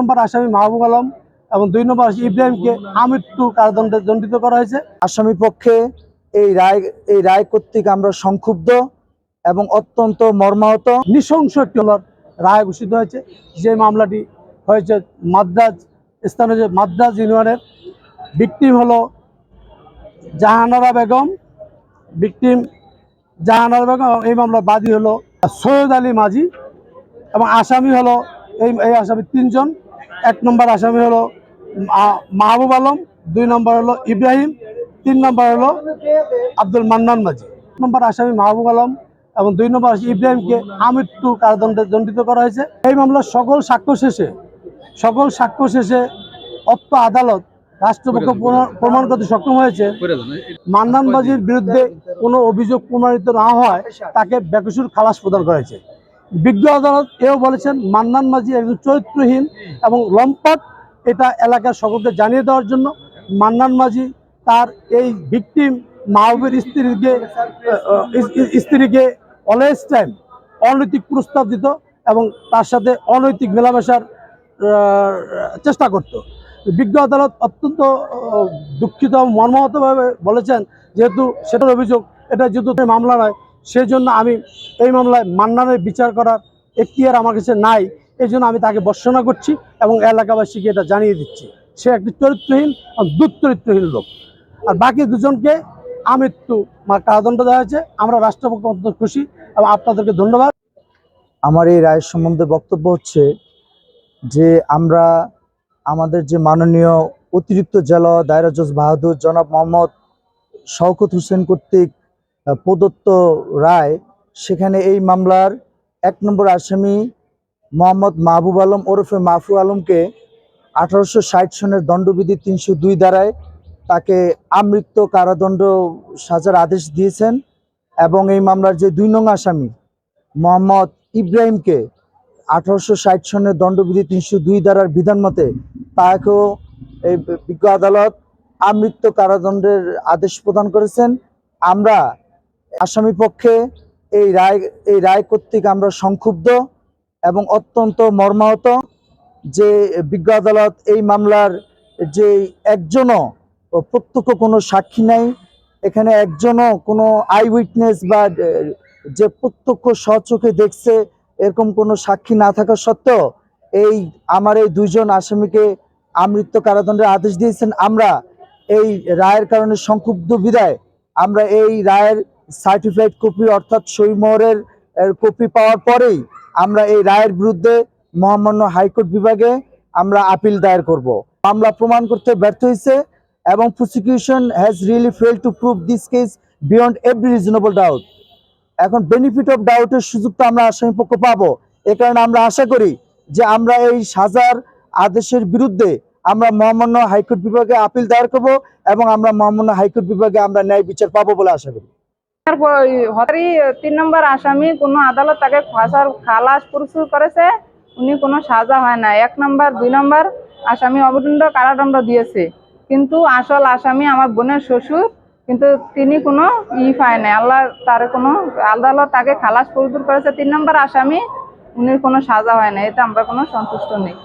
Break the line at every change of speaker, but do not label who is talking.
নম্বর আসামি মাহবুব আলম এবং দুই নম্বর আসামি ইব্রাহিমকে আমৃত্যু কারাদণ্ডে দণ্ডিত করা হয়েছে।
আসামি পক্ষে এই রায় এই রায় কর্তৃক আমরা সংক্ষুব্ধ এবং অত্যন্ত মর্মাহত।
নৃশংস একটি রায় ঘোষিত হয়েছে। যে মামলাটি হয়েছে মাদ্রাজ স্থানীয় যে মাদ্রাজ ইউনিয়নের। ভিকটিম হলো জাহানারা বেগম। ভিকটিম জাহানারা বেগম এই মামলার বাদী হলো সৈয়দ আলী মাঝি এবং আসামি হলো এই এই আসামি তিনজন। এক নম্বর আসামি হলো মাহবুব আলম দুই নম্বর হলো ইব্রাহিম তিন নম্বর হলো আব্দুল মান্নান মাঝি নম্বর আসামি মাহবুব আলম এবং দুই নম্বর আসামি ইব্রাহিমকে আমৃত্যু কারাদণ্ডে দণ্ডিত করা হয়েছে। এই মামলার সকল সাক্ষ্য শেষে সকল সাক্ষ্য শেষে অত্য আদালত রাষ্ট্রপক্ষ প্রমাণ- করতে সক্ষম হয়েছে। মান্নানবাজির বিরুদ্ধে কোনো অভিযোগ প্রমাণিত না হয় তাকে বেকসুর খালাস প্রদান করেছে বিজ্ঞ আদালত এও বলেছেন, মান্নান মাঝি একজন চরিত্রহীন এবং লম্পট। এটা এলাকার সকলকে জানিয়ে দেওয়ার জন্য মান্নান মাঝি তার এই ভিকটিম মাহবুবের স্ত্রীকে স্ত্রীকে অলওয়েজ টাইম অনৈতিক প্রস্তাব দিত এবং তার সাথে অনৈতিক মেলামেশার চেষ্টা করত। বিজ্ঞ আদালত অত্যন্ত দুঃখিত মর্মাহতভাবে বলেছেন, যেহেতু সেটার অভিযোগ, এটা যেহেতু মামলা নয় সেই জন্য আমি এই মামলায় মান্নানের বিচার করার এখতিয়ার আমার কাছে নাই। এই জন্য আমি তাকে বর্ষনা করছি এবং এলাকাবাসীকে এটা জানিয়ে দিচ্ছি। সে একটি চরিত্রহীন এবং দুশ্চরিত্রহীন লোক। আর বাকি দুজনকে আমৃত্যু কারাদণ্ড দেওয়া হয়েছে। আমরা রাষ্ট্রপক্ষ অত্যন্ত খুশি এবং আপনাদেরকে ধন্যবাদ।
আমার এই রায়ের সম্বন্ধে বক্তব্য হচ্ছে যে আমরা আমাদের যে মাননীয় অতিরিক্ত জেলা দায়রা জজ বাহাদুর জনাব মোহাম্মদ শওকত হোসেন কর্তৃক প্রদত্ত রায়, সেখানে এই মামলার এক নম্বর আসামি মোহাম্মদ মাহবুব আলম ওরফে মাহফু আলমকে আঠারোশো ষাট সনের দণ্ডবিধি তিনশো দুই দ্বারায় তাকে আমৃত্যু কারাদণ্ড সাজার আদেশ দিয়েছেন এবং এই মামলার যে দুই নং আসামি মোহাম্মদ ইব্রাহিমকে আঠারোশো ষাট সনের দণ্ডবিধি তিনশো দুই ধারার বিধান মতে তাকেও এই বিজ্ঞ আদালত আমৃত্যু কারাদণ্ডের আদেশ প্রদান করেছেন। আমরা আসামি পক্ষে এই রায় এই রায় কর্তৃক আমরা সংক্ষুব্ধ এবং অত্যন্ত মর্মাহত যে বিজ্ঞ আদালত এই মামলার যে একজনও প্রত্যক্ষ কোনো সাক্ষী নাই, এখানে একজনও কোনো আই উইটনেস বা যে প্রত্যক্ষ স্বচোখে দেখছে এরকম কোনো সাক্ষী না থাকা সত্ত্বেও এই আমার এই দুইজন আসামিকে আমৃত্য কারাদণ্ডের আদেশ দিয়েছেন। আমরা এই রায়ের কারণে সংক্ষুব্ধ বিদায়, আমরা এই রায়ের সার্টিফাইড কপি অর্থাৎ সইমোহরের কপি পাওয়ার পরেই আমরা এই রায়ের বিরুদ্ধে মহামান্য হাইকোর্ট বিভাগে আমরা আপিল দায়ের করব। মামলা প্রমাণ করতে ব্যর্থ হয়েছে এবং prosecution has really fail to prove this case beyond every reasonable doubt এখন বেনিফিট অফ ডাউটের সুযোগ তো আমরা আসামি পক্ষ পাবো। এ কারণে আমরা আশা করি যে আমরা এই সাজার আদেশের বিরুদ্ধে আমরা মহামান্য হাইকোর্ট বিভাগে আপিল দায়ের করব এবং আমরা মহামান্য হাইকোর্ট বিভাগে আমরা ন্যায় বিচার পাবো বলে আশা করি।
তারপর হতারি তিন নম্বর আসামি কোনো আদালত তাকে ফাঁসার খালাস প্রস্তুত করেছে, উনি কোনো সাজা হয় না এক নম্বর, দুই নম্বর আসামি অবদণ্ড কারাদণ্ড দিয়েছে। কিন্তু আসল আসামি আমার বোনের শ্বশুর, কিন্তু তিনি কোনো ই পায় না আল্লাহ তার কোনো, আদালত তাকে খালাস প্রস্তুত করেছে। তিন নম্বর আসামি, উনি কোনো সাজা হয় না এতে আমরা কোনো সন্তুষ্ট নেই।